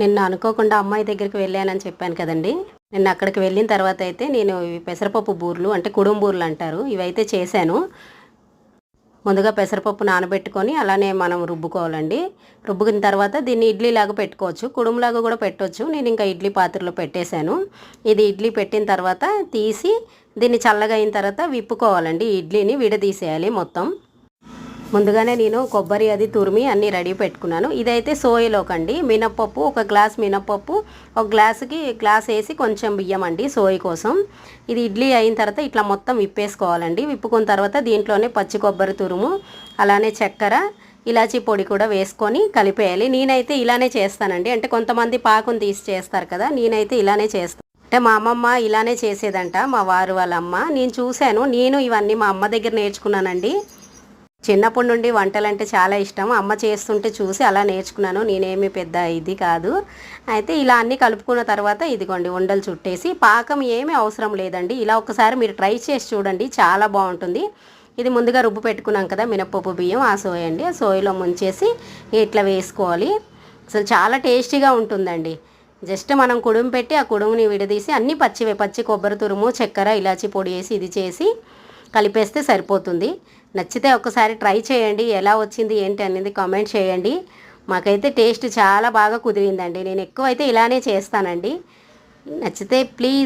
నిన్న అనుకోకుండా అమ్మాయి దగ్గరికి వెళ్ళానని చెప్పాను కదండి. నిన్న అక్కడికి వెళ్ళిన తర్వాత అయితే నేను పెసరపప్పు బూర్లు అంటే కుడుం బూర్లు అంటారు ఇవైతే చేశాను. ముందుగా పెసరపప్పు నానబెట్టుకొని అలానే మనం రుబ్బుకోవాలండి. రుబ్బుకున్న తర్వాత దీన్ని ఇడ్లీ లాగా పెట్టుకోవచ్చు. కుడుములాగా కూడా పెట్టవచ్చు నేను ఇంకా ఇడ్లీ పాత్రలో పెట్టేశాను. ఇది ఇడ్లీ పెట్టిన తర్వాత తీసి దీన్ని చల్లగా అయిన తర్వాత విప్పుకోవాలండి. ఇడ్లీని విడదీసేయాలి మొత్తం. ముందుగానే నేను కొబ్బరి అది తురిమి అన్నీ రెడీ పెట్టుకున్నాను. ఇదైతే సోయలోకండి. మినప్పప్పు ఒక గ్లాస్ మినప్పప్పు ఒక గ్లాసుకి గ్లాస్ వేసి కొంచెం బియ్యం అండి సోయ కోసం. ఇది ఇడ్లీ అయిన తర్వాత ఇట్లా మొత్తం విప్పేసుకోవాలండి. విప్పుకున్న తర్వాత దీంట్లోనే పచ్చి కొబ్బరి తురుము అలానే చక్కెర ఇలాచీ పొడి కూడా వేసుకొని కలిపేయాలి. నేనైతే ఇలానే చేస్తానండి. అంటే కొంతమంది పాకుని తీసి చేస్తారు కదా నేనైతే ఇలానే చేస్తాను అంటే మా అమ్మమ్మ ఇలానే చేసేదంట మా వారు వాళ్ళ అమ్మ. నేను చూశాను నేను ఇవన్నీ మా అమ్మ దగ్గర నేర్చుకున్నానండి. చిన్నప్పటి నుండి వంటలు అంటే చాలా ఇష్టం. అమ్మ చేస్తుంటే చూసి అలా నేర్చుకున్నాను. నేనేమి పెద్ద ఇది కాదు. అయితే ఇలా అన్నీ కలుపుకున్న తర్వాత ఇదిగోండి ఉండలు చుట్టేసి పాకం ఏమీ అవసరం లేదండి. ఇలా ఒకసారి మీరు ట్రై చేసి చూడండి చాలా బాగుంటుంది. ఇది ముందుగా రుబ్బు పెట్టుకున్నాం కదా మినప్పప్పు బియ్యం ఆ సోయ అండి. ఆ సోయలో ముంచేసి ఇట్లా వేసుకోవాలి. అసలు చాలా టేస్టీగా ఉంటుందండి. జస్ట్ మనం కుడుము పెట్టి ఆ కుడుముని విడదీసి అన్నీ పచ్చివే పచ్చి కొబ్బరి తురుము చక్కెర ఇలాచి పొడి వేసి ఇది చేసి కలిపేస్తే సరిపోతుంది. నచ్చితే ఒకసారి ట్రై చేయండి. ఎలా వచ్చింది ఏంటి అనేది కామెంట్ చేయండి. మాకైతే టేస్ట్ చాలా బాగా కుదిరిందండి. నేను ఎక్కువైతే ఇలానే చేస్తానండి. నచ్చితే ప్లీజ్